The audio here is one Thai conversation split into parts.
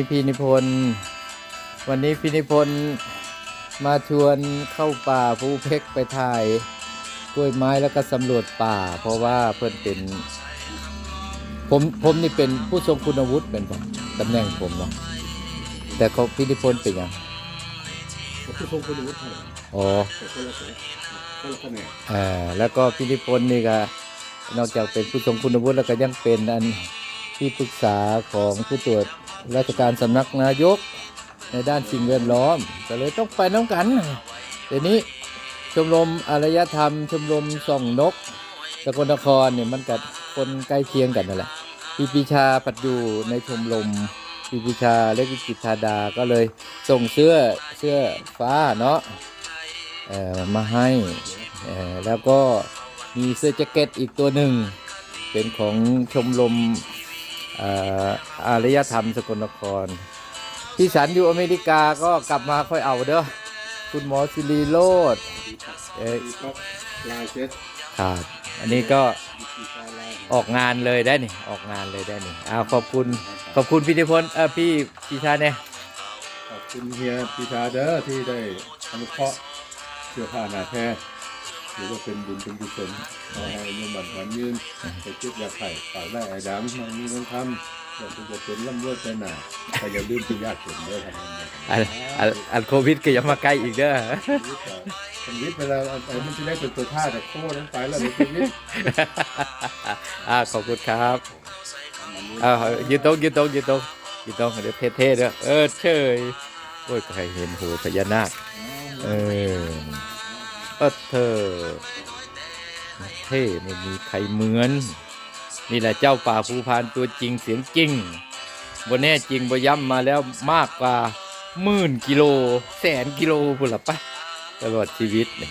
วันนี้พี่นิพนธ์วันนี้พี่นิพนธ์มาชวนเข้าป่าภูเพกไปถ่ายกล้วยไม้แล้วก็สำรวจป่า เพราะว่าเพื่อนเป็น ผมผมนี่เป็นผู้ทรงคุณวุฒิเป็นผมตำแหน่งผมเนาะแต่เขาพี่นิพนธ์เป็นยังผู้ทรงคุณวุฒิไทยอ๋อแต่คนละแสนคนละแผนกเอ่อแล้วก็พี่นิพนธ์นี่ก็นอกจากเป็นผู้ทรงคุณวุฒิแล้วก็ยังเป็นอันที่ปรึกษาของผู้ตรวจ ราชการสำนักนายกในด้านสิ่งแวดล้อม ก็เลยต้องไปน้ำกัน เดี๋ยวนี้ชมรมอารยธรรม ชมรมส่องนกสกลนครเนี่ยมันกับคนใกล้เคียงกันนั่นแหละพีปีชาปัดอยู่ในชมรมพีปีชาเล็กวิจิตธาดาก็เลยส่งเสื้อเสื้อฟ้าเนาะมาให้แล้วก็มีเสื้อแจ็คเก็ตอีกตัวหนึ่งเป็นของชมรม อารยธรรมสกลนคร พี่สันอยู่อเมริกาก็กลับมาค่อยเอาเด้อคุณหมอสิริโรดเอ้ยมีก็ลเซ็ตครับ อันนี้ก็ออกงานเลยได้นี่ออกงานเลยได้นี่เอาขอบคุณขอบคุณพี่นิพนธ์เออพี่พี่ชาเนี่ยขอบคุณเฮียปีชาเด้อที่ได้อนุเคราะห์เสื้อผ้าหนาแท้ หรือว่าเป็นบุญเป็นกุศลขอให้มีบัตรวันยืนไปจุดยาไข่ฝากได้ไอ้ดำมันมีเงินทำอยากจะเป็นร่ำรวยใจหนาแต่อย่าลืมที่ยากจนเด้อทำงานอันอันอันโควิดก็ยังมาใกล้อีกเด้อชีวิตเวลาไอ้มันจะได้เป็นตัวท่าแต่โค้ลงไปแล้วในชีวิตอ่าขอบคุณครับอ่ายืนตรงยืนตรงยืนตรงยืนตรงเดี๋ยวเท่ๆเด้อเออเชยโอ้ยใครเห็นโหพญานาคเออ เออเธอเท่ไม่มีใครเหมือน นี่แหละเจ้าป่าภูพานตัวจริงเสียงจริงบนแน่จริงบย้ำมาแล้วมากกว่าหมื่นกิโล แสนกิโลพุ่นละปะตลอดชีวิตเนี่ย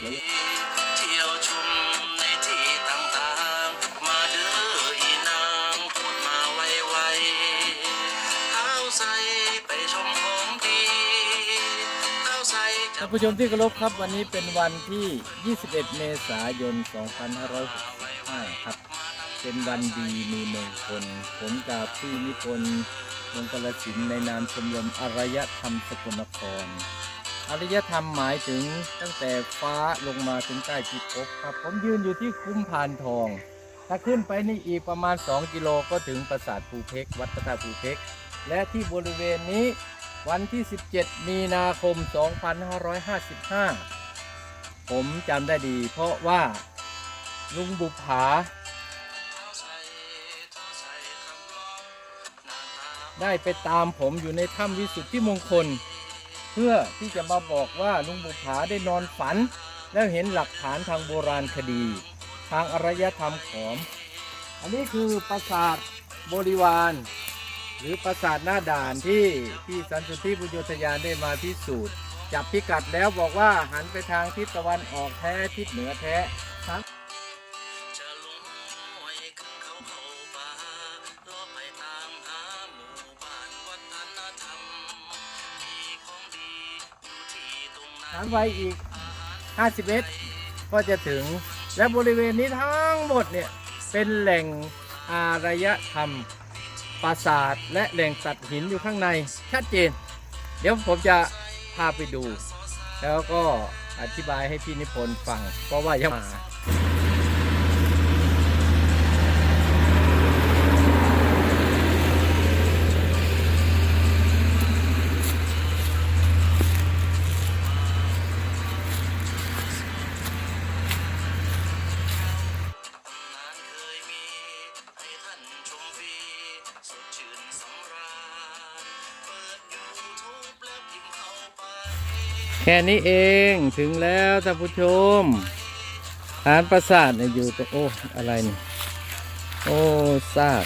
ท่านผู้ชมที่เคารพครับวันนี้เป็นวันที่ 21 เมษายน 2565 ครับ เป็นวันดีมีมงคล ผมกับพี่นิพนธ์วงกลสินในนามชมรมอารยธรรมสกลนคร อารยธรรมหมายถึงตั้งแต่ฟ้าลงมาถึงใต้พิตภพครับ ผมยืนอยู่ที่คุ้มพานทอง ถ้าขึ้นไปนี่อีกประมาณ 2 กิโลก็ถึงปราสาทภูเพกวัดพระธาตุภูเพกและที่บริเวณนี้ วันที่ 17 มีนาคม 2555 ผมจำได้ดี เพราะว่าลุงบุภาได้ไปตามผมอยู่ในถ้ำวิสุทธิมงคล เพื่อที่จะมาบอกว่าลุงบุภาได้นอนฝัน แล้วเห็นหลักฐานทางโบราณคดี ทางอารยธรรมขอมอันนี้คือปราสาทบริวาร หรือปราสาทหน้าด่านที่ที่สันสุทธิบุญโยธยานได้มาพิสูจน์จับพิกัดแล้วบอกว่าหันไปทางทิศตะวันออกแท้ทิศเหนือแท้ทั้งจะลงห้วยขึ้นเขาเขาป่าเลาะไปตามหาหมู่บ้านวัฒนธรรมมีของดีอยู่ที่ตรงนั้ทางไปอีก 50 เมตร ก็จะถึงและบริเวณนี้ทั้งหมดเนี่ย เป็นแหล่งอารยธรรม ปราสาทและแหล่งตัดหินอยู่ข้างในชัดเจน เดี๋ยวผมจะพาไปดู แล้วก็อธิบายให้พี่นิพนธ์ฟังเพราะว่ายังมา ค่นี้เองถึงแล้วท่านผู้ชมฐานปราสาทเนี่ยอยู่ตรงโอ้อะไรนี่โอ้ซาก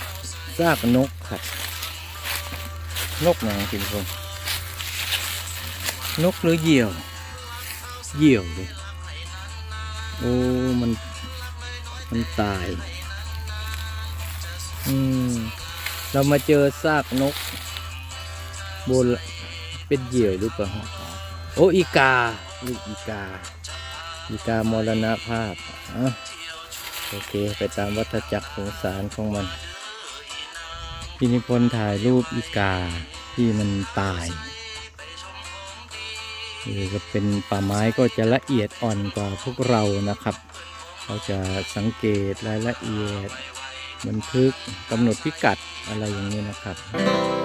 ซากนกครับ นกไหนังกินคนนกหรือเหยี่ยว เหยี่ยวเลยโอ้มันมันตาย อืม เรามาเจอซากนก โบราณเป็นเหยี่ยวหรือเปล่า โอ้อีกาลูกอีกา อีกามรณภาพอะโอเค ไปตามวัฏจักรสงสารของมันพินิพนธ์ถ่ายรูปอีกาที่มันตายคือก็เป็นป่าไม้ก็จะละเอียดอ่อนกว่าพวกเรานะครับเขาจะสังเกตรายละเอียด บันทึกกำหนดพิกัดอะไรอย่างนี้นะครับ